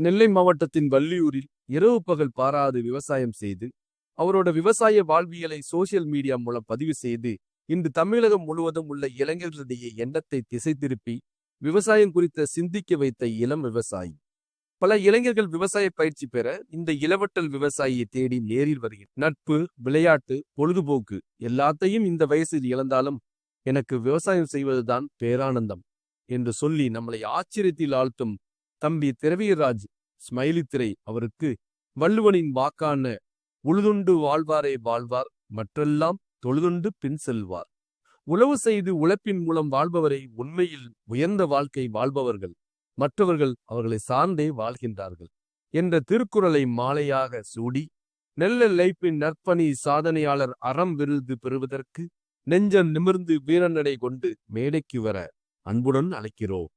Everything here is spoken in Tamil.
நெல்லை மாவட்டத்தின் வள்ளியூரில் இரவு பகல் பாராது விவசாயம் செய்து அவரோட விவசாய வாழ்வியலை சோசியல் மீடியா மூலம் பதிவு செய்து இன்று தமிழகம் முழுவதும் உள்ள இளைஞர்களிடையே எண்ணத்தை திசை திருப்பி விவசாயம் குறித்த சிந்திக்க வைத்த இளம் விவசாயி. பல இளைஞர்கள் விவசாய பயிற்சி பெற இந்த இளவட்டல் விவசாயியை தேடி நேரில் வருகிறார் நட்பு விளையாட்டு பொழுதுபோக்கு எல்லாத்தையும் இந்த வயசில் இழந்தாலும் எனக்கு விவசாயம் செய்வதுதான் பேரானந்தம் என்று சொல்லி நம்மளை ஆச்சரியத்தில் ஆழ்த்தும் தம்பி திரவியராஜ் ஸ்மைலித்திரை அவருக்கு வள்ளுவனின் வாக்கான உழுதுண்டு வாழ்வாரே வாழ்வார் மற்றெல்லாம் தொழுதுண்டு பின் செல்வார். உழவு செய்து உழைப்பின் மூலம் வாழ்பவரை உண்மையில் உயர்ந்த வாழ்க்கை வாழ்பவர்கள் மற்றவர்கள் அவர்களை சார்ந்தே வாழ்கின்றார்கள் என்ற திருக்குறளை மாலையாக சூடி நெல்ல லைப்பின் நற்பணி சாதனையாளர் அறம் விருது பெறுவதற்கு நெஞ்சம் நிமிர்ந்து வீரநடை கொண்டு மேடைக்கு வர அன்புடன் அழைக்கிறோம்.